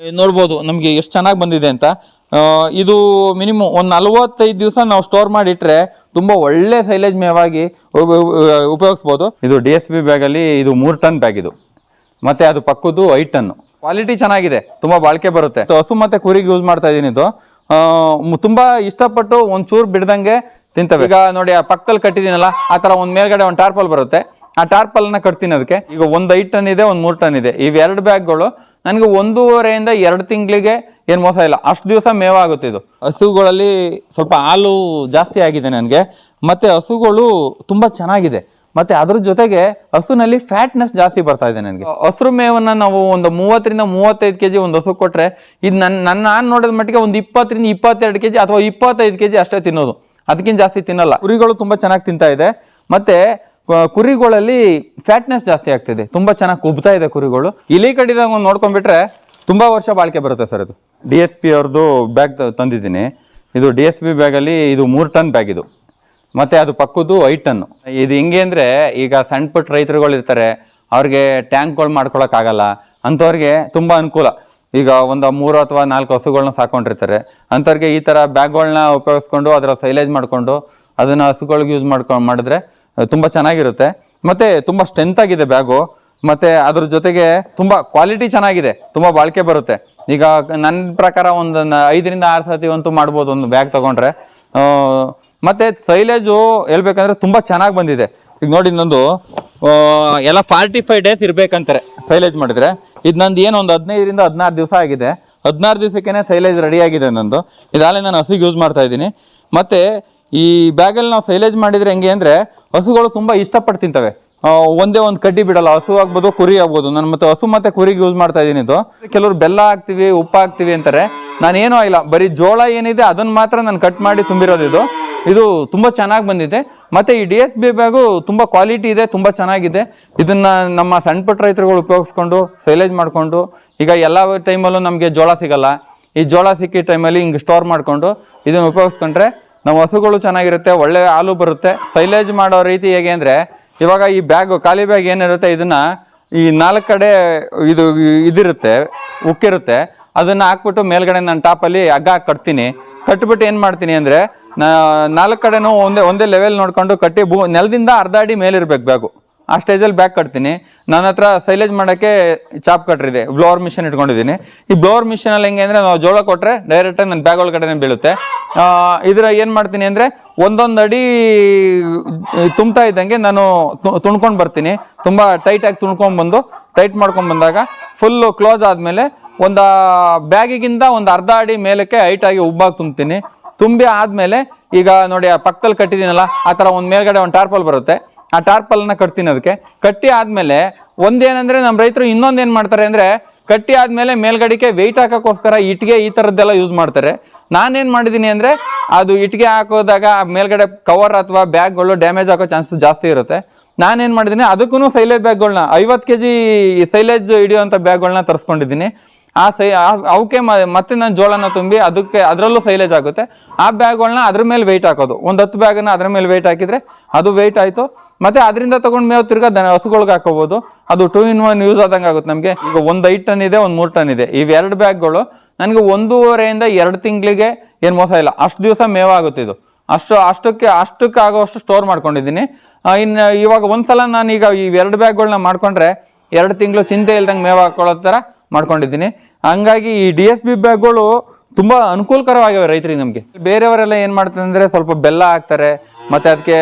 ನೋಡ್ಬೋದು ನಮಗೆ ಎಷ್ಟು ಚೆನ್ನಾಗಿ ಬಂದಿದೆ ಅಂತ. ಇದು ಮಿನಿಮಮ್ ಒಂದು ನಲವತ್ತೈದು ದಿವಸ ನಾವು ಸ್ಟೋರ್ ಮಾಡಿಟ್ರೆ ತುಂಬ ಒಳ್ಳೆ ಸೈಲೇಜ್ ಮೇವಾಗಿ ಉಪ- ಉಪ- ಉಪಯೋಗಿಸ್ಬೋದು. ಇದು ಡಿ ಎಸ್ ಬಿ ಬ್ಯಾಗಲ್ಲಿ ಇದು ಮೂರು ಟನ್ ಬ್ಯಾಗ್ ಇದು. ಮತ್ತು ಅದು ಪಕ್ಕದ್ದು ಐದು ಟನ್ನು ಕ್ವಾಲಿಟಿ ಚೆನ್ನಾಗಿದೆ ತುಂಬ ಬಾಳಿಕೆ ಬರುತ್ತೆ. ಹಸು ಮತ್ತು ಕುರಿಗೆ ಯೂಸ್ ಮಾಡ್ತಾ ಇದ್ದೀನಿ ಇದು. ತುಂಬ ಇಷ್ಟಪಟ್ಟು ಒಂದು ಚೂರು ಬಿಡ್ದಂಗೆ ತಿಂತವೆ. ಈಗ ನೋಡಿ ಆ ಪಕ್ಕದಲ್ಲಿ ಕಟ್ಟಿದ್ದೀನಲ್ಲ ಆ ಥರ ಒಂದು ಮೇಲ್ಗಡೆ ಒಂದು ಟಾರ್ಪಲ್ ಬರುತ್ತೆ. ಆ ಟಾರ್ಪಲ್ನ ಕಟ್ತೀನಿ ಅದಕ್ಕೆ. ಈಗ ಒಂದು ಐದು ಟನ್ ಇದೆ ಒಂದು ಮೂರು ಟನ್ ಇದೆ. ಇವೆರಡು ಬ್ಯಾಗ್ಗಳು ನನಗೆ ಒಂದೂವರೆಯಿಂದ ಎರಡು ತಿಂಗಳಿಗೆ ಏನು ಮೋಸ ಇಲ್ಲ. ಅಷ್ಟು ದಿವಸ ಮೇವಾಗುತ್ತೆ ಇದು. ಹಸುಗಳಲ್ಲಿ ಸ್ವಲ್ಪ ಹಾಲು ಜಾಸ್ತಿ ಆಗಿದೆ ನನಗೆ. ಮತ್ತೆ ಹಸುಗಳು ತುಂಬ ಚೆನ್ನಾಗಿದೆ. ಮತ್ತೆ ಅದ್ರ ಜೊತೆಗೆ ಹಸುನಲ್ಲಿ ಫ್ಯಾಟ್ನೆಸ್ ಜಾಸ್ತಿ ಬರ್ತಾ ಇದೆ ನನಗೆ. ಹಸಿರು ಮೇವನ್ನು ನಾವು ಒಂದು ಮೂವತ್ತರಿಂದ ಮೂವತ್ತೈದು ಕೆಜಿ ಒಂದು ಹಸು ಕೊಟ್ಟರೆ ಇದು ನನ್ನ ನನ್ನ ನಾನು ನೋಡಿದ ಮಟ್ಟಿಗೆ ಒಂದು ಇಪ್ಪತ್ತರಿಂದ ಇಪ್ಪತ್ತೆರಡು ಕೆ ಜಿ ಅಥವಾ ಇಪ್ಪತ್ತೈದು ಕೆ ಜಿ ಅಷ್ಟೇ ತಿನ್ನೋದು. ಅದಕ್ಕಿಂತ ಜಾಸ್ತಿ ತಿನ್ನಲ್ಲ. ಕುರಿಗಳು ತುಂಬ ಚೆನ್ನಾಗಿ ತಿಂತಾ ಇದೆ. ಮತ್ತೆ ಕುರಿಗಳಲ್ಲಿ ಫ್ಯಾಟ್ನೆಸ್ ಜಾಸ್ತಿ ಆಗ್ತಿದೆ. ತುಂಬಾ ಚೆನ್ನಾಗಿ ಕುಬ್ತಾ ಇದೆ ಕುರಿಗಳು. ಇಲಿ ಕಡಿದಾಗ ಒಂದು ನೋಡ್ಕೊಂಡ್ಬಿಟ್ರೆ ತುಂಬಾ ವರ್ಷ ಬಾಳಿಕೆ ಬರುತ್ತೆ ಸರ್ ಅದು. ಡಿ ಎಸ್ ಪಿ ಅವ್ರದ್ದು ಬ್ಯಾಗ್ ತಂದಿದ್ದೀನಿ. ಇದು ಡಿ ಎಸ್ ಪಿ ಬ್ಯಾಗಲ್ಲಿ ಇದು ಮೂರು ಟನ್ ಬ್ಯಾಗ್ ಇದು. ಮತ್ತೆ ಅದು ಪಕ್ಕದ್ದು ಐದು ಟನ್ನು. ಇದು ಹೆಂಗೆ ಅಂದರೆ ಈಗ ಸಣ್ಣ ಪುಟ್ಟ ರೈತರುಗಳು ಇರ್ತಾರೆ. ಅವ್ರಿಗೆ ಟ್ಯಾಂಕ್ಗಳು ಮಾಡ್ಕೊಳಕ್ಕಾಗಲ್ಲ ಅಂಥವ್ರಿಗೆ ತುಂಬ ಅನುಕೂಲ. ಈಗ ಒಂದು ಮೂರು ಅಥವಾ ನಾಲ್ಕು ಹಸುಗಳನ್ನ ಸಾಕೊಂಡಿರ್ತಾರೆ. ಅಂಥವ್ರಿಗೆ ಈ ಥರ ಬ್ಯಾಗ್ಗಳನ್ನ ಉಪಯೋಗಿಸ್ಕೊಂಡು ಅದರ ಸೈಲೇಜ್ ಮಾಡಿಕೊಂಡು ಅದನ್ನು ಹಸುಗಳಿಗೆ ಯೂಸ್ ಮಾಡ್ಕೊಂಡು ಮಾಡಿದ್ರೆ ತುಂಬ ಚೆನ್ನಾಗಿರುತ್ತೆ. ಮತ್ತು ತುಂಬ ಸ್ಟ್ರೆಂತ್ ಆಗಿದೆ ಬ್ಯಾಗು. ಮತ್ತು ಅದ್ರ ಜೊತೆಗೆ ತುಂಬ ಕ್ವಾಲಿಟಿ ಚೆನ್ನಾಗಿದೆ. ತುಂಬ ಬಾಳಿಕೆ ಬರುತ್ತೆ. ಈಗ ನನ್ನ ಪ್ರಕಾರ ಒಂದು ಐದರಿಂದ ಆರು ಸತಿ ಅಂತೂ ಮಾಡ್ಬೋದು ಒಂದು ಬ್ಯಾಗ್ ತೊಗೊಂಡ್ರೆ. ಮತ್ತು ಸೈಲೇಜು ಹೇಳ್ಬೇಕಂದ್ರೆ ತುಂಬ ಚೆನ್ನಾಗಿ ಬಂದಿದೆ. ಈಗ ನೋಡಿ ನಂದು ಎಲ್ಲ ಫಾರ್ಟಿ ಫೈವ್ ಡೇಸ್ ಇರಬೇಕಂತಾರೆ ಸೈಲೇಜ್ ಮಾಡಿದ್ರೆ. ಇದು ನಂದು ಏನು ಒಂದು ಹದಿನೈದರಿಂದ ಹದಿನಾರು ದಿವಸ ಆಗಿದೆ. ಹದಿನಾರು ದಿವಸಕ್ಕೇ ಸೈಲೇಜ್ ರೆಡಿ ಆಗಿದೆ ನಂದು. ಇದಾಗಲೇ ನಾನು ಹಸಿಗೆ ಯೂಸ್ ಮಾಡ್ತಾ ಇದ್ದೀನಿ. ಮತ್ತೆ ಈ ಬ್ಯಾಗಲ್ಲಿ ನಾವು ಸೈಲೇಜ್ ಮಾಡಿದರೆ ಹೆಂಗೆ ಅಂದರೆ ಹಸುಗಳು ತುಂಬ ಇಷ್ಟಪಟ್ಟು ತಿಂತವೆ. ಒಂದೇ ಒಂದು ಕಡ್ಡಿ ಬಿಡಲ್ಲ, ಹಸು ಆಗ್ಬೋದು, ಕುರಿ ಆಗ್ಬೋದು. ನಾನು ಮತ್ತೆ ಹಸು ಮತ್ತೆ ಕುರಿಗೆ ಯೂಸ್ ಮಾಡ್ತಾ ಇದ್ದೀನಿ ಇದು. ಕೆಲವರು ಬೆಲ್ಲ ಹಾಕ್ತೀವಿ, ಉಪ್ಪು ಹಾಕ್ತೀವಿ ಅಂತಾರೆ. ನಾನೇನೂ ಇಲ್ಲ ಬರೀ ಜೋಳ ಏನಿದೆ ಅದನ್ನು ಮಾತ್ರ ನಾನು ಕಟ್ ಮಾಡಿ ತುಂಬಿರೋದು ಇದು. ಇದು ತುಂಬ ಚೆನ್ನಾಗಿ ಬಂದಿದೆ. ಮತ್ತು ಈ ಡಿ ಎಸ್ ಬಿ ಬ್ಯಾಗು ತುಂಬ ಕ್ವಾಲಿಟಿ ಇದೆ, ತುಂಬ ಚೆನ್ನಾಗಿದೆ. ಇದನ್ನು ನಮ್ಮ ಸಣ್ಣ ಪುಟ್ಟ ರೈತರುಗಳು ಉಪಯೋಗಿಸ್ಕೊಂಡು ಸೈಲೇಜ್ ಮಾಡಿಕೊಂಡು, ಈಗ ಎಲ್ಲ ಟೈಮಲ್ಲೂ ನಮಗೆ ಜೋಳ ಸಿಗಲ್ಲ. ಈ ಜೋಳ ಸಿಕ್ಕಿದ ಟೈಮಲ್ಲಿ ಹಿಂಗೆ ಸ್ಟೋರ್ ಮಾಡಿಕೊಂಡು ಇದನ್ನು ಉಪಯೋಗಿಸ್ಕೊಂಡ್ರೆ ನಮ್ಮ ಹಸುಗಳು ಚೆನ್ನಾಗಿರುತ್ತೆ, ಒಳ್ಳೆ ಹಾಲು ಬರುತ್ತೆ. ಸೈಲೇಜ್ ಮಾಡೋ ರೀತಿ ಹೇಗೆ ಅಂದರೆ, ಇವಾಗ ಈ ಬ್ಯಾಗು ಖಾಲಿ ಬ್ಯಾಗ್ ಏನಿರುತ್ತೆ, ಇದನ್ನು ಈ ನಾಲ್ಕು ಕಡೆ ಇದು ಇದಿರುತ್ತೆ, ಉಕ್ಕಿರುತ್ತೆ. ಅದನ್ನು ಹಾಕ್ಬಿಟ್ಟು ಮೇಲ್ಗಡೆ ನಾನು ಟಾಪಲ್ಲಿ ಹಗ್ಗ ಹಾಕಿ ಕಟ್ತೀನಿ. ಕಟ್ಬಿಟ್ಟು ಏನು ಮಾಡ್ತೀನಿ ಅಂದರೆ ನಾಲ್ಕು ಕಡೆನೂ ಒಂದೇ ಒಂದೇ ಲೆವೆಲ್ ನೋಡಿಕೊಂಡು ಕಟ್ಟಿ ಬೂ ನೆಲದಿಂದ ಅರ್ಧ ಅಡಿ ಮೇಲಿರ್ಬೇಕು ಬ್ಯಾಗು ಆ ಸ್ಟೇಜಲ್ಲಿ ಬ್ಯಾಗ್ ಕಟ್ತೀನಿ. ನನ್ನ ಹತ್ರ ಸೈಲೇಜ್ ಮಾಡೋಕ್ಕೆ ಚಾಪ್ ಕಟ್ರಿದೆ ಬ್ಲೋವರ್ ಮಿಷನ್ ಇಟ್ಕೊಂಡಿದ್ದೀನಿ. ಈ ಬ್ಲೋವರ್ ಮಿಷಿನಲ್ಲಿ ಹೆಂಗೆ ಅಂದರೆ ನಾವು ಜೋಳ ಕೊಟ್ಟರೆ ಡೈರೆಕ್ಟಾಗಿ ನನ್ನ ಬ್ಯಾಗ್ ಒಳಗಡೆನೇ ಬೀಳುತ್ತೆ. ಇದರ ಏನು ಮಾಡ್ತೀನಿ ಅಂದರೆ ಒಂದೊಂದು ಅಡಿ ತುಂಬ್ತಾ ಇದ್ದಂಗೆ ನಾನು ತುಣ್ಕೊಂಡು ಬರ್ತೀನಿ. ತುಂಬ ಟೈಟಾಗಿ ತುಣ್ಕೊಂಡು ಬಂದು ಟೈಟ್ ಮಾಡ್ಕೊಂಡು ಬಂದಾಗ ಫುಲ್ಲು ಕ್ಲೋಸ್ ಆದಮೇಲೆ ಒಂದು ಬ್ಯಾಗಿಗಿಂತ ಒಂದು ಅರ್ಧ ಅಡಿ ಮೇಲಕ್ಕೆ ಹೈಟಾಗಿ ಉಬ್ಬಾಗಿ ತುಂಬ್ತೀನಿ. ತುಂಬಿ ಆದಮೇಲೆ ಈಗ ನೋಡಿ ಆ ಪಕ್ಕದಲ್ಲಿ ಕಟ್ಟಿದ್ದೀನಲ್ಲ, ಆ ಥರ ಒಂದು ಮೇಲ್ಗಡೆ ಒಂದು ಟಾರ್ಪಲ್ ಬರುತ್ತೆ. ಆ ಟಾರ್ಪಲ್ನ ಕಟ್ತೀನಿ ಅದಕ್ಕೆ. ಕಟ್ಟಿ ಆದಮೇಲೆ ಒಂದೇನಂದ್ರೆ ನಮ್ಮ ರೈತರು ಇನ್ನೊಂದು ಏನು ಮಾಡ್ತಾರೆ ಅಂದರೆ ಕಟ್ಟಿ ಆದಮೇಲೆ ಮೇಲ್ಗಡೆಗೆ ವೆಯ್ಟ್ ಹಾಕೋಕ್ಕೋಸ್ಕರ ಇಟ್ಟಿಗೆ ಈ ಥರದ್ದೆಲ್ಲ ಯೂಸ್ ಮಾಡ್ತಾರೆ. ನಾನೇನು ಮಾಡಿದ್ದೀನಿ ಅಂದರೆ ಅದು ಇಟ್ಟಿಗೆ ಹಾಕೋದಾಗ ಮೇಲ್ಗಡೆ ಕವರ್ ಅಥವಾ ಬ್ಯಾಗ್ಗಳು ಡ್ಯಾಮೇಜ್ ಆಗೋ ಚಾನ್ಸ್ ಜಾಸ್ತಿ ಇರುತ್ತೆ. ನಾನೇನು ಮಾಡಿದ್ದೀನಿ ಅದಕ್ಕೂ ಸೈಲೇಜ್ ಬ್ಯಾಗ್ಗಳನ್ನ ಐವತ್ತು ಕೆ ಜಿ ಸೈಲೇಜ್ ಹಿಡಿಯುವಂಥ ಬ್ಯಾಗ್ಗಳನ್ನ ತರಿಸ್ಕೊಂಡಿದ್ದೀನಿ. ಆ ಸೈ ಅವಕ್ಕೆ ಮತ್ತೆ ನಾನು ಜೋಳನ ತುಂಬಿ ಅದಕ್ಕೆ, ಅದರಲ್ಲೂ ಸೈಲೇಜ್ ಆಗುತ್ತೆ. ಆ ಬ್ಯಾಗ್ಗಳನ್ನ ಅದ್ರ ಮೇಲೆ ವೆಯ್ಟ್ ಹಾಕೋದು. ಒಂದು ಹತ್ತು ಬ್ಯಾಗನ್ನು ಅದ್ರ ಮೇಲೆ ವೆಯ್ಟ್ ಹಾಕಿದ್ರೆ ಅದು ವೆಯ್ಟ್ ಆಯಿತು. ಮತ್ತೆ ಅದರಿಂದ ತಗೊಂಡ್ ಮೇವು ತಿರ್ಗಾ ದನ ಹಸುಗಳ್ಗೆ ಹಾಕೋಬೋದು. ಅದು ಟೂ ಇನ್ ಒನ್ ಯೂಸ್ ಆದಂಗೆ ಆಗುತ್ತೆ ನಮಗೆ. ಈಗ ಒಂದು ಐದು ಟನ್ ಇದೆ, ಒಂದು ಮೂರು ಟನ್ ಇದೆ. ಇವೆರಡು ಬ್ಯಾಗ್ಗಳು ನನಗೆ ಒಂದೂವರೆಯಿಂದ ಎರಡು ತಿಂಗಳಿಗೆ ಏನು ಮೋಸ ಇಲ್ಲ. ಅಷ್ಟು ದಿವಸ ಮೇವಾಗುತ್ತೆ ಇದು. ಅಷ್ಟು, ಅಷ್ಟಕ್ಕೆ ಅಷ್ಟಕ್ಕೆ ಆಗೋಷ್ಟು ಸ್ಟೋರ್ ಮಾಡ್ಕೊಂಡಿದ್ದೀನಿ. ಇನ್ನು ಇವಾಗ ಒಂದ್ಸಲ ನಾನು ಈಗ ಈ ಎರಡು ಬ್ಯಾಗ್ಗಳನ್ನ ಮಾಡ್ಕೊಂಡ್ರೆ ಎರಡು ತಿಂಗಳು ಚಿಂತೆ ಇಲ್ದಂಗೆ ಮೇವು ಹಾಕೊಳ್ಳೋ ಥರ ಮಾಡ್ಕೊಂಡಿದ್ದೀನಿ. ಹಂಗಾಗಿ ಈ ಡಿ ಎಸ್ ಬಿ ಬ್ಯಾಗ್ಗಳು ತುಂಬ ಅನುಕೂಲಕರವಾಗಿವೆ ರೈತರಿಗೆ ನಮಗೆ. ಬೇರೆಯವರೆಲ್ಲ ಏನು ಮಾಡ್ತಾರೆ ಅಂದರೆ ಸ್ವಲ್ಪ ಬೆಲ್ಲ ಹಾಕ್ತಾರೆ, ಮತ್ತು ಅದಕ್ಕೆ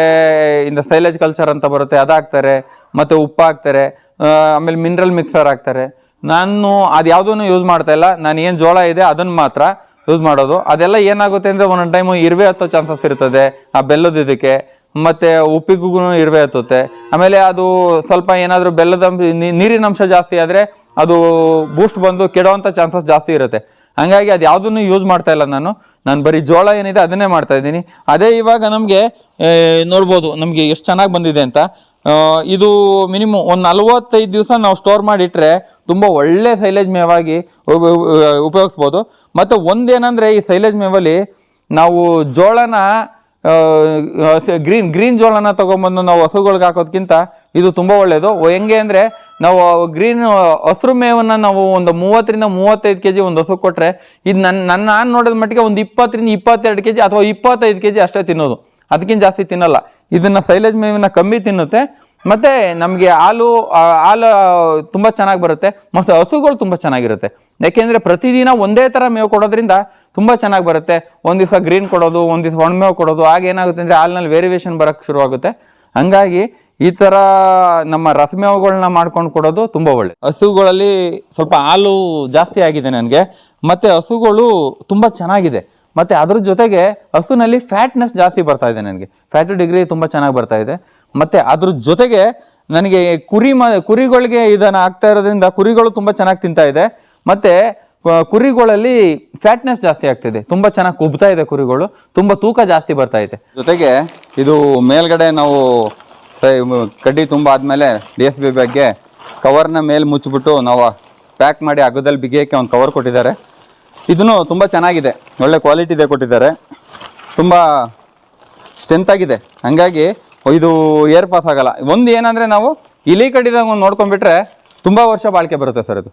ಇಂದ ಸೈಲೇಜ್ ಕಲ್ಚರ್ ಅಂತ ಬರುತ್ತೆ ಅದು ಹಾಕ್ತಾರೆ ಮತ್ತು ಉಪ್ಪು ಹಾಕ್ತಾರೆ ಆಮೇಲೆ ಮಿನರಲ್ ಮಿಕ್ಸರ್ ಹಾಕ್ತಾರೆ. ನಾನು ಅದು ಯಾವುದನ್ನು ಯೂಸ್ ಮಾಡ್ತಾ ಇಲ್ಲ. ನಾನು ಏನು ಜೋಳ ಇದೆ ಅದನ್ನು ಮಾತ್ರ ಯೂಸ್ ಮಾಡೋದು. ಅದೆಲ್ಲ ಏನಾಗುತ್ತೆ ಅಂದರೆ ಒಂದೊಂದು ಟೈಮು ಇರುವೆ ಹತ್ತೋ ಚಾನ್ಸಸ್ ಇರ್ತದೆ. ಆ ಬೆಲ್ಲದ ಇದಕ್ಕೆ ಮತ್ತೆ ಉಪ್ಪಿಗೂ ಇರುವೆ ಹತ್ತುತ್ತೆ. ಆಮೇಲೆ ಅದು ಸ್ವಲ್ಪ ಏನಾದರೂ ಬೆಲ್ಲದ ನೀರಿನ ಅಂಶ ಜಾಸ್ತಿ ಆದರೆ ಅದು ಬೂಸ್ಟ್ ಬಂದು ಕೆಡೋವಂಥ ಚಾನ್ಸಸ್ ಜಾಸ್ತಿ ಇರುತ್ತೆ. ಹಂಗಾಗಿ ಅದು ಯಾವುದನ್ನು ಯೂಸ್ ಮಾಡ್ತಾ ಇಲ್ಲ ನಾನು. ನಾನು ಬರೀ ಜೋಳ ಏನಿದೆ ಅದನ್ನೇ ಮಾಡ್ತಾ ಇದ್ದೀನಿ. ಅದೇ ಇವಾಗ ನಮಗೆ ನೋಡ್ಬೋದು ನಮಗೆ ಎಷ್ಟು ಚೆನ್ನಾಗಿ ಬಂದಿದೆ ಅಂತ. ಇದು ಮಿನಿಮಮ್ ಒಂದು ನಲ್ವತ್ತೈದು ದಿವಸ ನಾವು ಸ್ಟೋರ್ ಮಾಡಿಟ್ರೆ ತುಂಬ ಒಳ್ಳೆ ಸೈಲೇಜ್ ಮೇವಾಗಿ ಉಪ- ಉಪ- ಉಪಯೋಗಿಸ್ಬೋದು. ಮತ್ತು ಒಂದೇನಂದರೆ ಈ ಸೈಲೇಜ್ ಮೇವಲ್ಲಿ ನಾವು ಜೋಳನ ಗ್ರೀನ್ ಗ್ರೀನ್ ಜೋಳನ ತೊಗೊಂಬಂದು ನಾವು ಹಸುಗಳಿಗೆ ಹಾಕೋದ್ಕಿಂತ ಇದು ತುಂಬ ಒಳ್ಳೆಯದು ಹೆಂಗೆ ಅಂದರೆ ನಾವು ಗ್ರೀನ್ ಹಸಿರು ಮೇವನ್ನು ನಾವು ಒಂದು ಮೂವತ್ತರಿಂದ ಮೂವತ್ತೈದು ಕೆ ಜಿ ಒಂದು ಹಸು ಕೊಟ್ಟರೆ ಇದು ನನ್ನ ನನ್ನ ನಾನು ನೋಡಿದ ಮಟ್ಟಿಗೆ ಒಂದು ಇಪ್ಪತ್ತರಿಂದ ಇಪ್ಪತ್ತೆರಡು ಕೆ ಜಿ ಅಥವಾ ಇಪ್ಪತ್ತೈದು ಕೆ ಜಿ ಅಷ್ಟೇ ತಿನ್ನೋದು. ಅದಕ್ಕಿಂತ ಜಾಸ್ತಿ ತಿನ್ನಲ್ಲ. ಇದನ್ನು ಸೈಲೇಜ್ ಮೇವಿನ ಕಮ್ಮಿ ತಿನ್ನುತ್ತೆ. ಮತ್ತು ನಮಗೆ ಹಾಲು ಹಾಲು ತುಂಬ ಚೆನ್ನಾಗಿ ಬರುತ್ತೆ. ಮತ್ತು ಹಸುಗಳು ತುಂಬ ಚೆನ್ನಾಗಿರುತ್ತೆ. ಯಾಕೆಂದರೆ ಪ್ರತಿದಿನ ಒಂದೇ ಥರ ಮೇವು ಕೊಡೋದ್ರಿಂದ ತುಂಬ ಚೆನ್ನಾಗಿ ಬರುತ್ತೆ. ಒಂದು ದಿವಸ ಗ್ರೀನ್ ಕೊಡೋದು, ಒಂದು ದಿವಸ ಒಣಮೇವು ಕೊಡೋದು, ಆಗ ಏನಾಗುತ್ತೆ ಅಂದರೆ ಹಾಲಿನಲ್ಲಿ ವೇರಿಯೇಷನ್ ಬರೋಕ್ಕೆ ಶುರುವಾಗುತ್ತೆ. ಹಂಗಾಗಿ ಈ ಥರ ನಮ್ಮ ರಸಮೇವುಗಳನ್ನ ಮಾಡ್ಕೊಂಡು ಕೊಡೋದು ತುಂಬ ಒಳ್ಳೆ ಹಸುಗಳಲ್ಲಿ ಸ್ವಲ್ಪ ಹಾಲು ಜಾಸ್ತಿ ಆಗಿದೆ ನನಗೆ. ಮತ್ತು ಹಸುಗಳು ತುಂಬ ಚೆನ್ನಾಗಿದೆ. ಮತ್ತು ಅದ್ರ ಜೊತೆಗೆ ಹಸುನಲ್ಲಿ ಫ್ಯಾಟ್ನೆಸ್ ಜಾಸ್ತಿ ಬರ್ತಾ ಇದೆ ನನಗೆ. ಫ್ಯಾಟ್ ಡಿಗ್ರಿ ತುಂಬ ಚೆನ್ನಾಗಿ ಬರ್ತಾ ಇದೆ. ಮತ್ತು ಅದ್ರ ಜೊತೆಗೆ ನನಗೆ ಕುರಿ ಮ, ಕುರಿಗಳಿಗೆ ಇದನ್ನು ಆಗ್ತಾ ಇರೋದ್ರಿಂದ ಕುರಿಗಳು ತುಂಬ ಚೆನ್ನಾಗಿ ತಿಂತಾ ಇದೆ. ಮತ್ತು ಕುರಿಗಳಲ್ಲಿ ಫ್ಯಾಟ್ನೆಸ್ ಜಾಸ್ತಿ ಆಗ್ತಿದೆ. ತುಂಬ ಚೆನ್ನಾಗಿ ಕುಬ್ತಾ ಇದೆ ಕುರಿಗಳು. ತುಂಬ ತೂಕ ಜಾಸ್ತಿ ಬರ್ತಾ ಇದೆ. ಜೊತೆಗೆ ಇದು ಮೇಲ್ಗಡೆ ನಾವು ಕಡ್ಡಿ ತುಂಬ ಆದಮೇಲೆ ಡಿ ಎಸ್ ಬಿ ಬ್ಯಾಗ್ಗೆ ಕವರ್ನ ಮೇಲೆ ಮುಚ್ಚಿಬಿಟ್ಟು ನಾವು ಪ್ಯಾಕ್ ಮಾಡಿ ಹಗ್ಗದಲ್ಲಿ ಬಿಗಿಯೋಕ್ಕೆ ಒಂದು ಕವರ್ ಕೊಟ್ಟಿದ್ದಾರೆ. ಇದನ್ನು ತುಂಬ ಚೆನ್ನಾಗಿದೆ. ಒಳ್ಳೆ ಕ್ವಾಲಿಟಿದೆ ಕೊಟ್ಟಿದ್ದಾರೆ. ತುಂಬ ಸ್ಟ್ರೆಂತ್ ಆಗಿದೆ. ಹಂಗಾಗಿ ಇದು ಏರ್ ಪಾಸ್ ಆಗಲ್ಲ. ಒಂದು ಏನಂದರೆ ನಾವು ಇಲಿ ಕಡಿದಾಗ ಒಂದು ನೋಡ್ಕೊಂಡ್ಬಿಟ್ರೆ ತುಂಬ ವರ್ಷ ಬಾಳಿಕೆ ಬರುತ್ತೆ ಸರ್ ಇದು